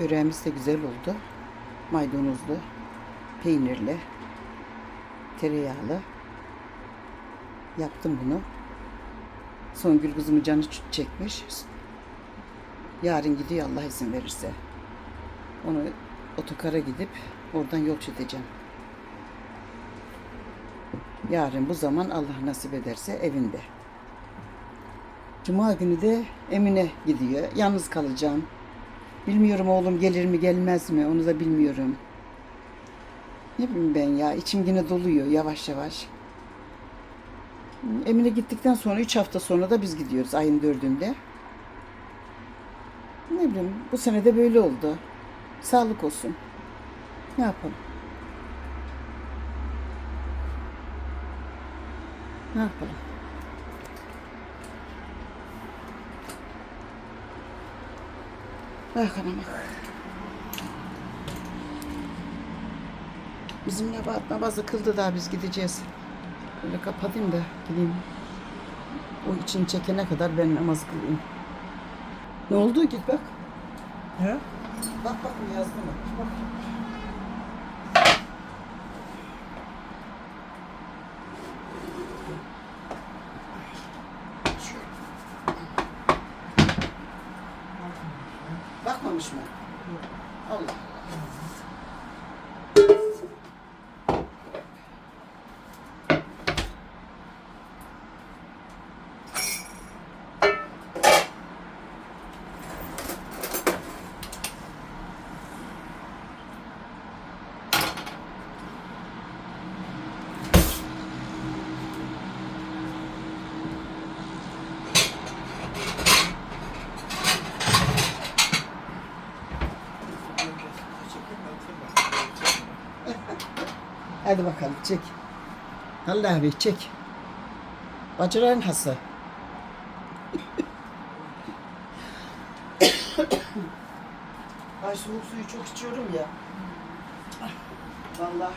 Böreğimiz de güzel oldu. Maydanozlu, peynirli, tereyağlı. Yaptım bunu. Songül kızımın canı çekmiş. Yarın gidiyor Allah izin verirse. Onu otokara gidip oradan yol çekeceğim. Yarın bu zaman Allah nasip ederse evinde. Cuma günü de Emine gidiyor. Yalnız kalacağım. Bilmiyorum oğlum gelir mi gelmez mi onu da bilmiyorum. Ne bileyim ben ya içim yine doluyor yavaş yavaş. Emine gittikten sonra 3 hafta sonra da biz gidiyoruz ayın dördünde. Ne bileyim bu sene de böyle oldu. Sağlık olsun. Ne yapalım? Ne yapalım? Ah anam ah. Bizim Nebahat namazı kıldı daha biz gideceğiz. Böyle kapatayım da gideyim. O için çekene kadar ben namaz kılayım. Ne oldu? Git bak. He? Bak bak yazdı mı? Bak. Bakmamış mı? Allah. Hadi bakalım çek. Allah abi çek. Bacıların hası. Ay soğuk suyu çok içiyorum ya. Vallahi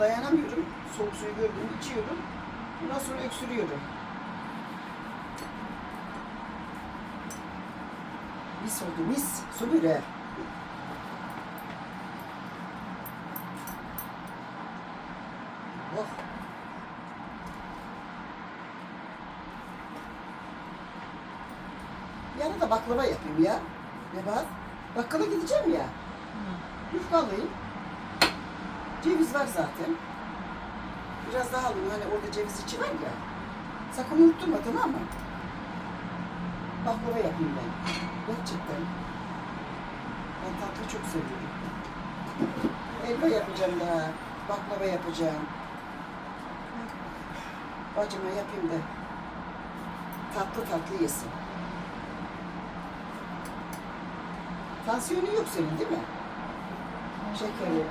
dayanamıyorum. Soğuk suyu gördüm içiyorum. Ondan sonra öksürüyorum. Mis oldu mis. Su böreği. Oh. Yarın da baklava yapayım ya. Ne var? Bakkala gideceğim ya. Yufka alayım. Ceviz var zaten. Biraz daha alayım. Hani orada ceviz içi var ya. Sakın unutturma tamam mı? Baklava yapayım ben. Gerçekten. Ben tatlı çok seviyorum. Elma yapacağım daha. Baklava yapacağım. Bacıma yapayım da tatlı tatlı yesin. Tansiyonu yok senin değil mi? Şekeri.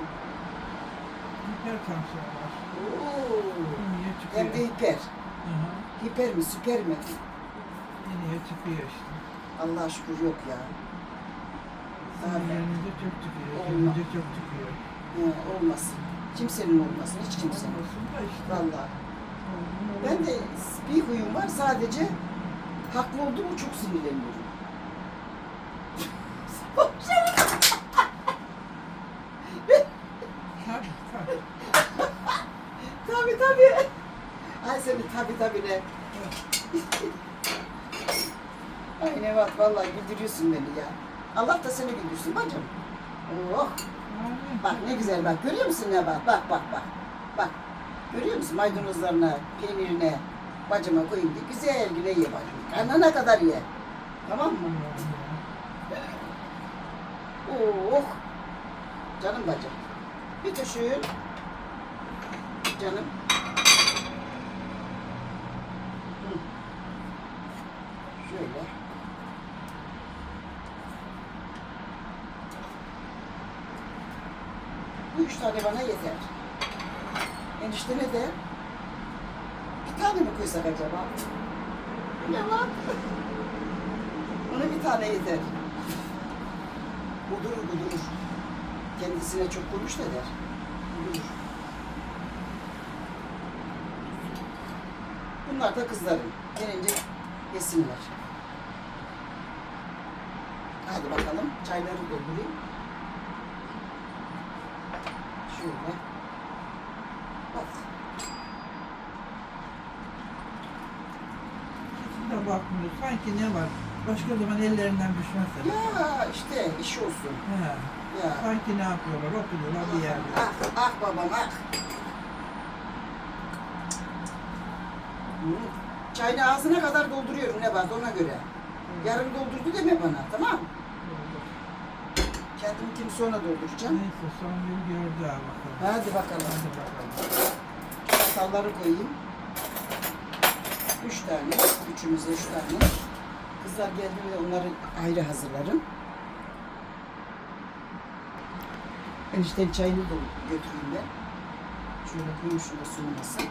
Hipertansiyon var. Oo. Çıkıyor. Hem de hiper. Hı hı. Hiper mi, süper mi? Yeniye çıkıyor işte. Allah'a şükür yok ya. Senin yerinde çok çıkıyor. Olma. Kendince çok çıkıyor. He, olmasın. Kimsenin olmasın, hiç kimsenin. Olmasın da işte. Vallahi. Ben de bir huyum var sadece haklı olduğumu çok sinirleniyorum. Tabii tabii. Ay seni tabii tabii ne. Ay Nevat vallahi güldürüyorsun beni ya. Allah da seni güldürsün bacım. Oh. Bak ne güzel bak görüyor musun Nebat? Bak bak bak. Bak. Görüyor musun maydanozlarına, peynirine, bacıma koyayım diye güzel güne ye bacım. Karnına kadar ye. Tamam mı? Oh. Canım bacım. Bir düşün. Canım. Şöyle. Bu üç tane bana yeter. Enişteme de bir tane mi koysak acaba? Ne lan? Ona bir tane yeter. Budurur budurur. Kendisine çok koymuş da der. Budurur. Bunlar da kızlarım. Gelince yesinler. Hadi bakalım. Çayları doldurayım. Şöyle. Bak. Şimdi bakmıyor. Sanki ne var? Başka zaman ellerinden düşmezse. Ya işte iş olsun. He. Ya. Sanki ne yapıyorlar? Oturuyorlar bir yerde. Ah, ah babam ah. Hı. Çayını ağzına kadar dolduruyorum Nebat ona göre. Yarım doldurdu deme bana tamam Kendiminkini sonra dolduracağım. Neyse son gün gördü ha bakalım. Hadi bakalım. Hadi bakalım. Çatalları koyayım. Üç tane. Üçümüze üç tane. Kızlar geldiğinde onları ayrı hazırlarım. Enişten çayını da götüreyim ben. Şöyle koyayım şurada soğumasın.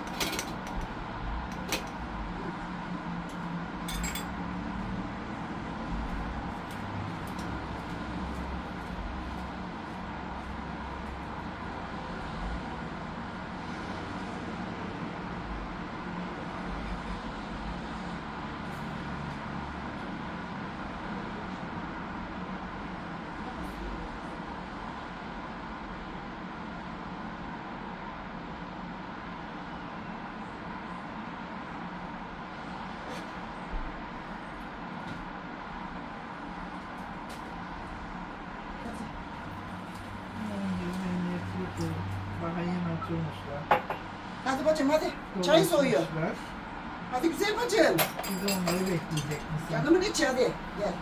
Hadi bacım hadi. Çay soğuyor. Hadi güzel bacım. Biz de onları bekleyecek misin? Canımın içi hadi. Gel.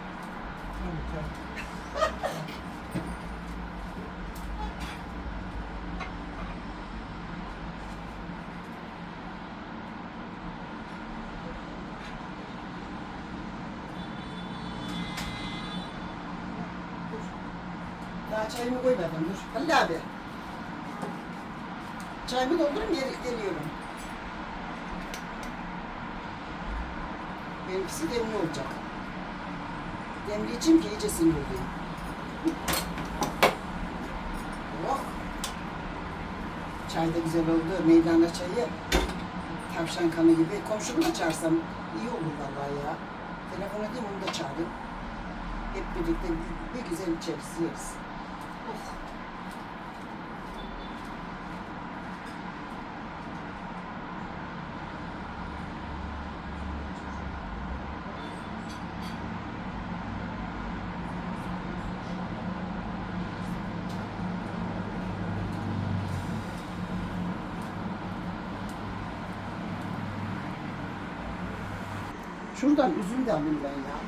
Daha çayımı koymadım dur. Halil abi. Çayımı doldurun geri geliyorum. Benimkisi demli olacak. Demli içeyim ki iyice sinir. Oh. Çay da güzel oldu. Meydanda çayı. Tavşan kanı gibi. Komşumu da çağırsam iyi olur vallahi ya. Telefon edeyim onu da çağırayım. Hep birlikte bir, bir güzel içeriz, yeriz. Oh. Şuradan üzüm de alayım ben ya.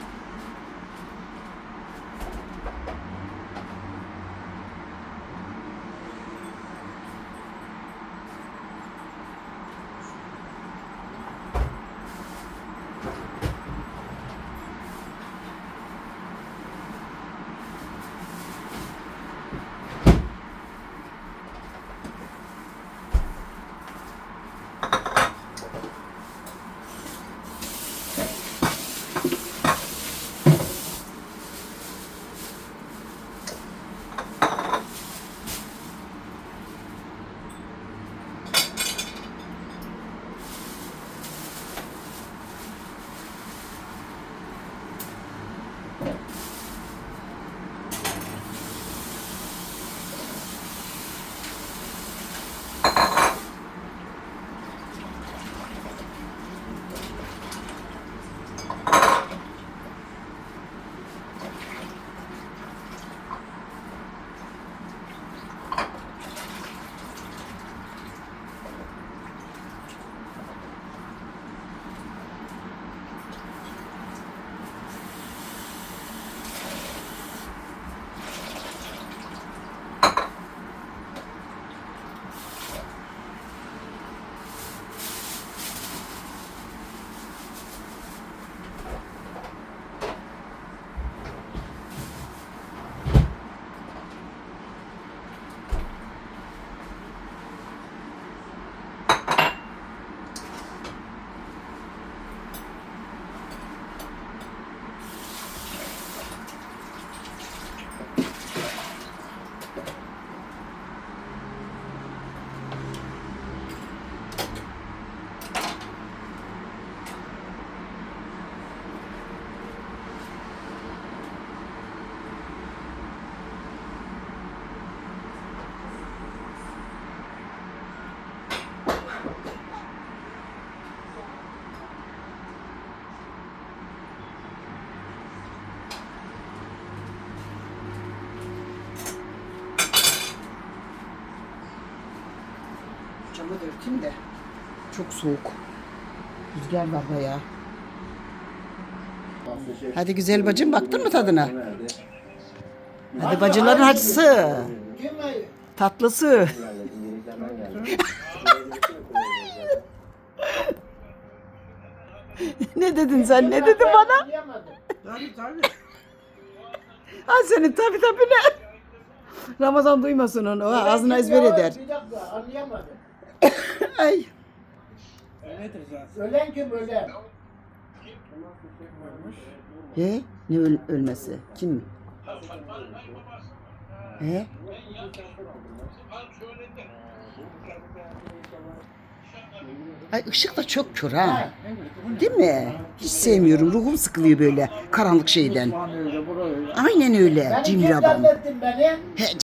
Örteyim de. Çok soğuk. Rüzgar var bayağı. Hadi güzel bacım baktın mı tadına? Hadi bacıların acısı. Tatlısı. ne dedin sen? Ne dedin bana? Tabii tabii. Ha senin tabi tabi ne? Ramazan duymasın onu. Ha, ağzına ezber eder. Bir dakika anlayamadım. Ay. Öyledir zaten. Ölen kim ölen? He? Ne öl- ölmesi? Kim mi? He? Ay ışık da çok kör ha. Değil mi? Hiç sevmiyorum. Ruhum sıkılıyor böyle karanlık şeyden. Aynen öyle. Cimri adam. beni? He,